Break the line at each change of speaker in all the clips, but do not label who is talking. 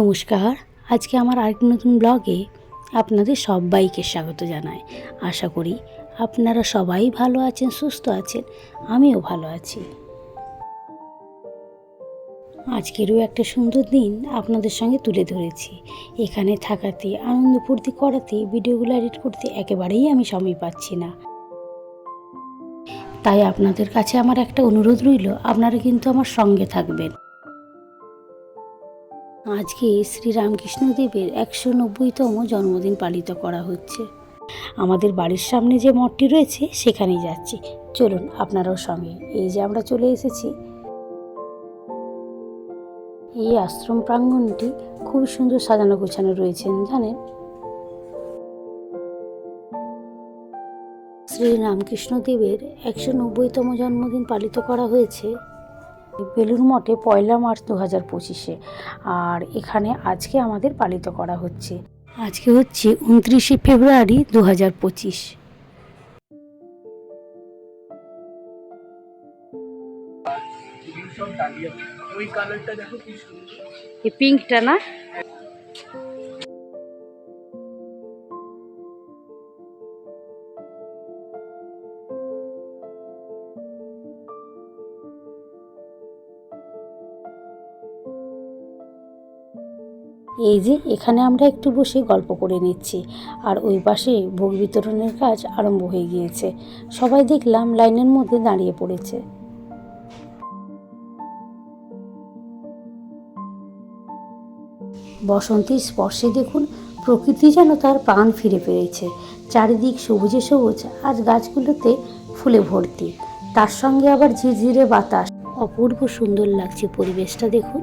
নমস্কার। আজকে আমার আরেকটি নতুন ব্লগে আপনাদের সবাইকে স্বাগত জানাই। আশা করি আপনারা সবাই ভালো আছেন, সুস্থ আছেন, আমিও ভালো আছি। আজকেরও একটা সুন্দর দিন আপনাদের সঙ্গে তুলে ধরেছি। এখানে থাকাতে, আনন্দ ফুর্তি করাতে, ভিডিওগুলো এডিট করতে একেবারেই আমি সময় পাচ্ছি না। তাই আপনাদের কাছে আমার একটা অনুরোধ রইল, আপনারা কিন্তু আমার সঙ্গে থাকবেন। আজকে শ্রী রামকৃষ্ণদেবের একশো নব্বইতম জন্মদিন পালিত করা হচ্ছে। আমাদের বাড়ির সামনে যে মঠটি রয়েছে, সেখানেই যাচ্ছি। চলুন আপনারাও সঙ্গে। এই যে আমরা চলে এসেছি। এই আশ্রম প্রাঙ্গণটি খুব সুন্দর সাজানো গোছানো রয়েছেন জানেন? শ্রী রামকৃষ্ণদেবের একশো নব্বইতম জন্মদিন পালিত করা হয়েছে। বেলুর মঠে পয়লা মার্চ দু হাজার পঁচিশে। আর এখানে আজকে আমাদের পালিত করা হচ্ছে। আজকে হচ্ছে উনত্রিশে ফেব্রুয়ারি দু হাজার পঁচিশ। এই পিঙ্কটা না? এই যে, এখানে আমরা একটু বসে গল্প করে নিচ্ছি। আর ওই পাশে ভোগ বিতরণের কাজ আরম্ভ হয়ে গিয়েছে। সবাই দেখলাম লাইনের মধ্যে দাঁড়িয়ে পড়েছে। বসন্তের স্পর্শে দেখুন, প্রকৃতি যেন তার প্রাণ ফিরে পেয়েছে। চারিদিক সবুজে সবুজ, আজ গাছগুলোতে ফুলে ভর্তি। তার সঙ্গে আবার ঝিরঝিরে বাতাস। অপূর্ব সুন্দর লাগছে পরিবেশটা দেখুন।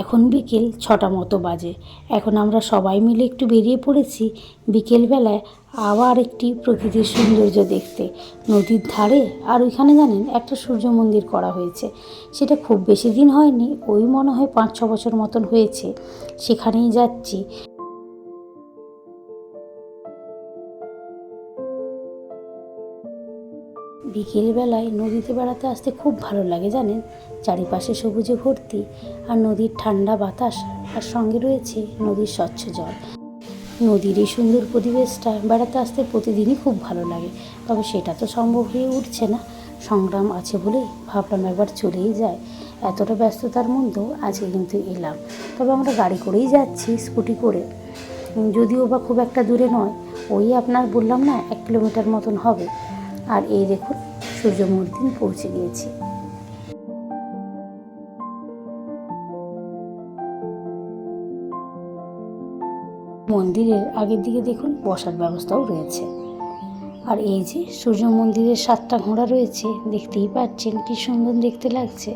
এখন বিকেল ছটা মতো বাজে। এখন আমরা সবাই মিলে একটু বেরিয়ে পড়েছি বিকেলবেলায় আবার একটি প্রকৃতির সৌন্দর্য দেখতে। নদীর ধারে আর ওইখানে জানেন একটা সূর্য মন্দির করা হয়েছে। সেটা খুব বেশি দিন হয়নি, ওই মনে হয় পাঁচ ছ বছর মতন হয়েছে। সেখানেই যাচ্ছি। বিকেলবেলায় নদীতে বেড়াতে আসতে খুব ভালো লাগে জানেন। চারিপাশে সবুজে ভর্তি আর নদীর ঠান্ডা বাতাস আর সঙ্গে রয়েছে নদীর স্বচ্ছ জল। নদীর এই সুন্দর পরিবেশটা বেড়াতে আসতে প্রতিদিনই খুব ভালো লাগে। তবে সেটা তো সম্ভব হয়ে উঠছে না। সংগ্রাম আছে বলেই ভাবলাম একবার চলেই যায়। এতটা ব্যস্ততার মধ্যেও আজকে কিন্তু এলাম। তবে আমরা গাড়ি করেই যাচ্ছি, স্কুটি করে। যদিও বা খুব একটা দূরে নয়, ওই আপনার বললাম না, এক কিলোমিটার মতন হবে। আর এই দেখুন সূর্য মূর্তি পৌঁছে গিয়েছি। মন্দিরের আগের দিকে দেখুন বসার ব্যবস্থাও রয়েছে। আর এই যে সূর্য মন্দিরের সাতটা ঘোড়া রয়েছে, দেখতেই পাচ্ছেন কি সুন্দর দেখতে লাগছে।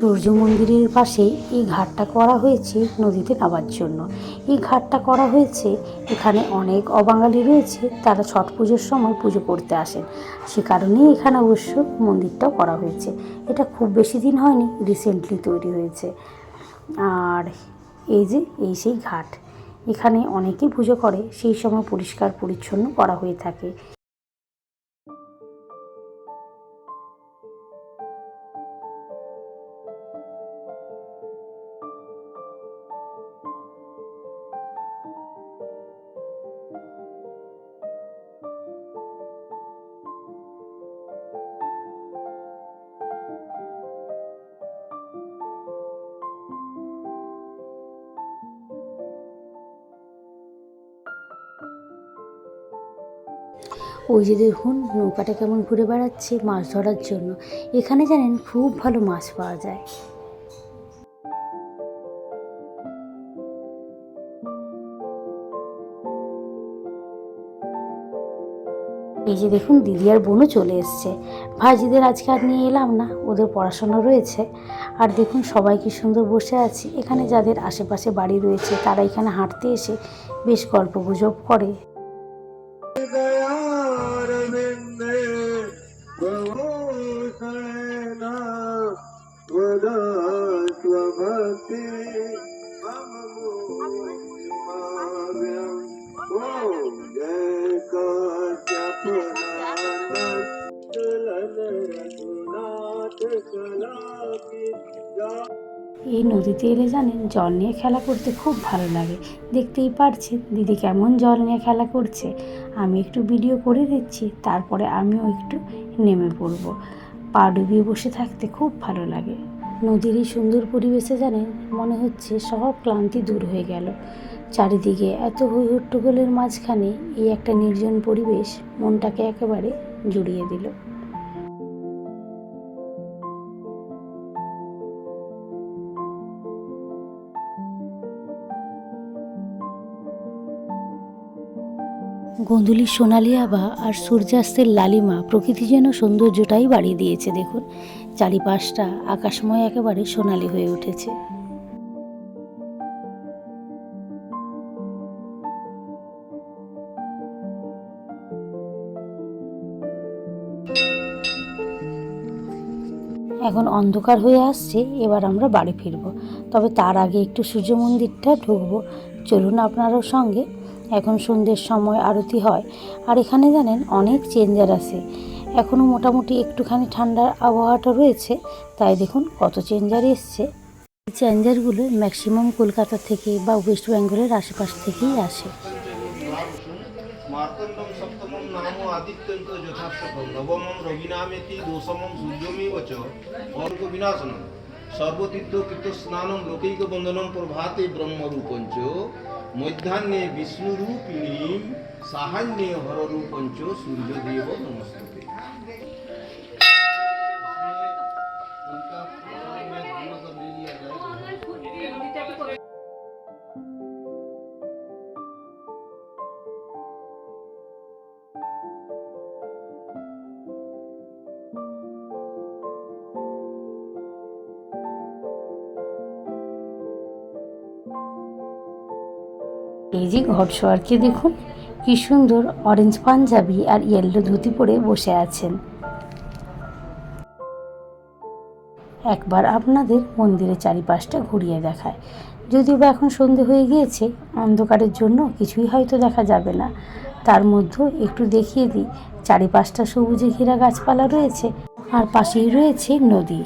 সূর্য মন্দিরের পাশে এই ঘাটটা করা হয়েছে নদীতে নামার জন্য। এই ঘাটটা করা হয়েছে, এখানে অনেক অবাঙালি রয়েছে, তারা ছট পুজোর সময় পুজো করতে আসেন। সে কারণেই এখানে অবশ্য মন্দিরটাও করা হয়েছে। এটা খুব বেশি দিন হয়নি রিসেন্টলি তৈরি হয়েছে। আর এই যে, এই সেই ঘাট, এখানে অনেকেই পুজো করে, সেই সময় পরিষ্কার পরিচ্ছন্ন করা হয়ে থাকে। ওই যে দেখুন, নৌকাটা কেমন ঘুরে বেড়াচ্ছে মাছ ধরার জন্য। এখানে জানেন খুব ভালো মাছ পাওয়া যায়। এই যে দেখুন, দিদি আর বোনও চলে এসছে। ভাইজিদের আজকে আর নিয়ে এলাম না, ওদের পড়াশোনা রয়েছে। আর দেখুন, সবাই কি সুন্দর বসে আছে। এখানে যাদের আশেপাশে বাড়ি রয়েছে, তারা এখানে হাঁটতে এসে বেশ গল্প গুজব করে এই নদীতে এলে জানেন জল নিয়ে খেলা করতে খুব ভালো লাগে। দেখতেই পারছেন দিদি কেমন জল নিয়ে খেলা করছে। আমি একটু ভিডিও করে দিচ্ছি, তারপরে আমিও একটু নেমে পড়ব। পা ডুবিয়ে বসে থাকতে খুব ভালো লাগে। নদীর এই সুন্দর পরিবেশে জানেন মনে হচ্ছে সব ক্লান্তি দূর হয়ে গেল। চারিদিকে এত হই হট্টগোলের মাঝখানে এই একটা নির্জন পরিবেশ মনটাকে একেবারে জুড়িয়ে দিল। গোধূলির সোনালি আভা আর সূর্যাস্তের লালিমা প্রকৃতি যেন সৌন্দর্যটাই বাড়িয়ে দিয়েছে, দেখুন। চারিপাশটা আকাশময় একেবারে সোনালি হয়ে উঠেছে। এখন অন্ধকার হয়ে আসছে, এবার আমরা বাড়ি ফিরবো। তবে তার আগে একটু সূর্য মন্দিরটা ঢুকবো। চলুন আপনারও সঙ্গে। এখন সন্ধ্যের সময়, আরতি হয়। আর এখানে জানেন, অনেক চেঞ্জার আছে। এখনও মোটামুটি একটুখানি ঠান্ডার আবহাওয়াটা রয়েছে, তাই দেখুন কত চেঞ্জার এসছে। এই চেঞ্জারগুলো ম্যাক্সিমাম কলকাতা থেকে বা ওয়েস্ট বেঙ্গলের আশেপাশ থেকেই আসে।
সর্বতীর্থ কীর্ত স্নানম লোকৈক বন্দনম প্রভাতে ব্রহ্মরূপঞ্চ। মধ্যাহ্নে বিষ্ণুরূপিণীম সাহান্যে হররূপঞ্চ সূর্যদেব নমস্তে
এই যে ঘটসোয়ারকে দেখুন, কি সুন্দর অরেঞ্জ পাঞ্জাবি আর ইয়েলো ধুতি পরে বসে আছেন। একবার আপনাদের মন্দিরের চারিপাশটা ঘুরিয়ে দেখায়। যদিও বা এখন সন্ধে হয়ে গিয়েছে, অন্ধকারের জন্য কিছুই হয়তো দেখা যাবে না। তার মধ্যেও একটু দেখিয়ে দিই, চারিপাশটা সবুজে ঘেরা গাছপালা রয়েছে, আর পাশেই রয়েছে নদী।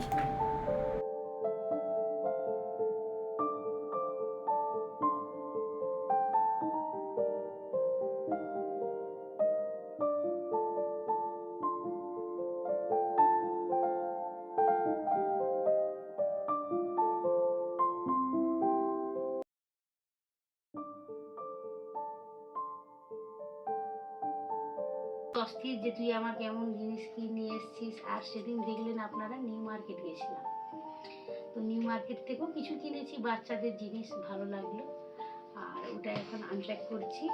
অস্থির যে তুই আমাকে এমন জিনিস কি নিয়ে এসেছিস, আর সেদিন দেখলেন আপনারা নিউ মার্কেট গেছিলাম। তো নিউ মার্কেট থেকেও কিছু কিনেছি, বাচ্চাদের জিনিস ভালো লাগল। আর ওটা এখন আনপ্যাক করছি।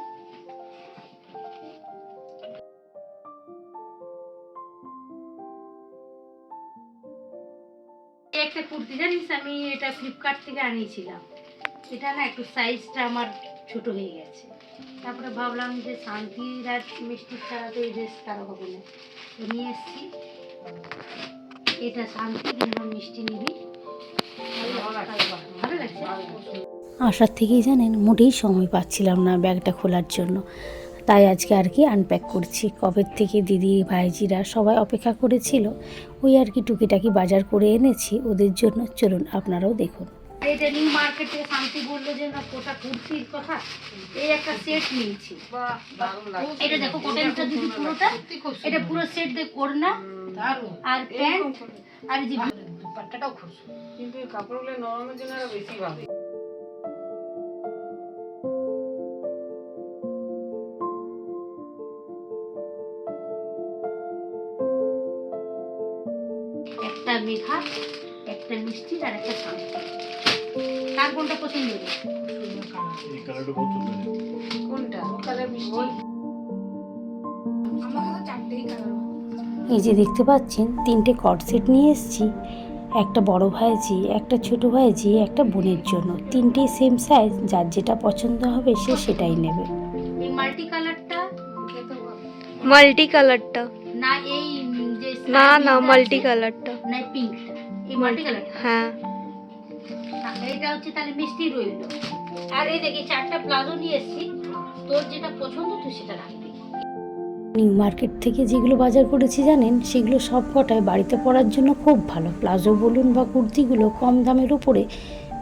একটা কুর্তি জানিস, আমি এটা ফ্লিপকার্ট থেকে আনিয়েছিলাম। এটা না একটু সাইজটা আমার ছোট হয়ে গেছে। তারপরে ভাবলাম যে শান্তির আর মিষ্টির ছাড়া তো এই দেশ কারও হবে না। তো নিয়ে এসেছি। এটা শান্তি কিংবা মিষ্টি নিবি। ভালো লাগছে আসার থেকেই জানেন, মোটেই সময় পাচ্ছিলাম না ব্যাগটা খোলার জন্য। তাই আজকে আর কি আনপ্যাক করছি। কবের থেকে দিদি, ভাইজিরা সবাই অপেক্ষা করেছিল, ওই আর কি টুকিটাকি বাজার করে এনেছি। ওদের জন্য চলুন আপনারাও দেখুন। এটা নিউ মার্কেটে শান্তি বলল যে না কোটা কুর্তির কথা। এই একটা সেট নিয়েছি। এটা দেখো কোটেনটা দিদি পুরোটা। এটা পুরো সেট দিয়ে ওড়না আর প্যান্ট আর যে
দুপাট্টাটাও খুব কিন্তু এই কাপড়গুলো নরমের জন্য আরও বেশি ভাবে
একটা মেঘা। একটা মিষ্টি আর একটা শান্তি কার কোনটা পছন্দ? হলো?
কোনটা? কালার মিষ্টি।
এই যে দেখতে পাচ্ছেন তিনটে কট সেট নিয়ে এসেছি। একটা বড় ভাইজি একটা ছোট ভাইজি একটা বোনের জন্য। তিনটেই সেম সাইজ যার যেটা পছন্দ হবে সে সেটাই নেবে। এই মাল্টি কালারটা
মাল্টি কালারটা
না এই যে
না না মাল্টি কালারটা
না পিঙ্কটা এই মাল্টি কালারটা
হ্যাঁ।
এটা হচ্ছে তাহলে মিষ্টি রইল আর এই দেখি চারটা প্লাজো নিয়ে এসেছি। তোর যেটা পছন্দ তুই সেটা রাখবি। নিউ মার্কেট থেকে যেগুলো বাজার করেছি জানেন? সেগুলো সব কটায় বাড়িতে পরার জন্য খুব ভালো। প্লাজো বলুন বা কুর্তিগুলো কম দামের উপরে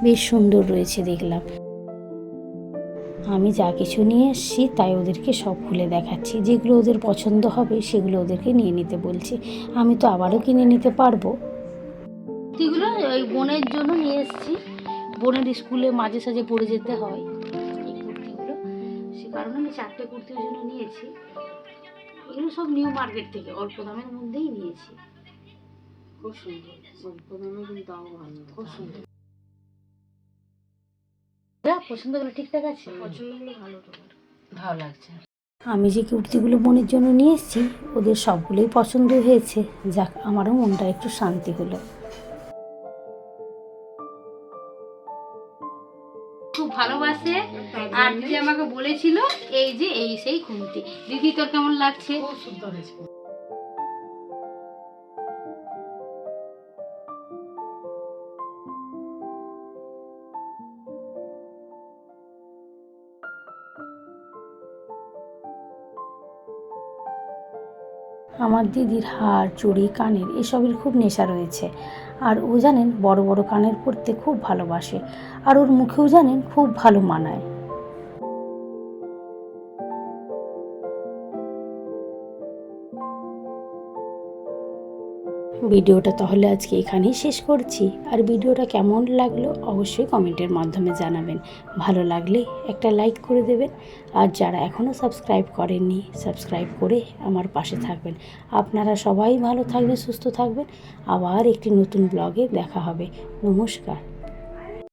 বেশ সুন্দর রয়েছে দেখলাম। আমি যা কিছু নিয়ে এসেছি তাই ওদেরকে সব খুলে দেখাচ্ছি। যেগুলো ওদের পছন্দ হবে সেগুলো ওদেরকে নিয়ে নিতে বলছি। আমি তো আবারও কিনে নিতে পারব। কুর্তিগুলো ওই বোনের জন্য নিয়ে এসেছি। বোনের স্কুলে মাঝে সাঝে পরে যেতে হয় এই কুর্তিগুলো সে কারণে আমি চারটে কুর্তির জন্য নিয়েছি। এগুলো সব নিউ মার্কেট থেকে অল্প দামের মধ্যেই নিয়েছি।
খুব সুন্দর। অল্প দামে কিন্তু দাম ভালো। খুব সুন্দর।
যা পছন্দ করে ঠিকঠাক আছে?
পছন্দ ভালো তোমার। ভালো লাগছে।
আমি যে কুর্তিগুলো বোনের জন্য নিয়ে এসেছি ওদের সবগুলোই পছন্দ হয়েছে। যাক আমারও মনটা একটু শান্তি হলো। দিদি আমাকে বলেছিল এই যে এই সেই খুন্তি দিদি তোর কেমন লাগছে?
খুব সুন্দর হয়েছে।
আমার দিদির হার চুড়ি কানের এসবের খুব নেশা রয়েছে। আর ও জানেন বড় বড় কানের পরতে খুব ভালোবাসে। আর ওর মুখেও জানেন খুব ভালো মানায়। ভিডিওটা তাহলে আজকে এখানেই শেষ করছি। আর ভিডিওটা কেমন লাগল অবশ্যই কমেন্টের মাধ্যমে জানাবেন। ভালো লাগলে একটা লাইক করে দেবেন। আর যারা এখনও সাবস্ক্রাইব করেননি, সাবস্ক্রাইব করে আমার পাশে থাকবেন। আপনারা সবাই ভালো থাকবেন, সুস্থ থাকবেন। আবার একটি নতুন ব্লগে দেখা হবে। নমস্কার।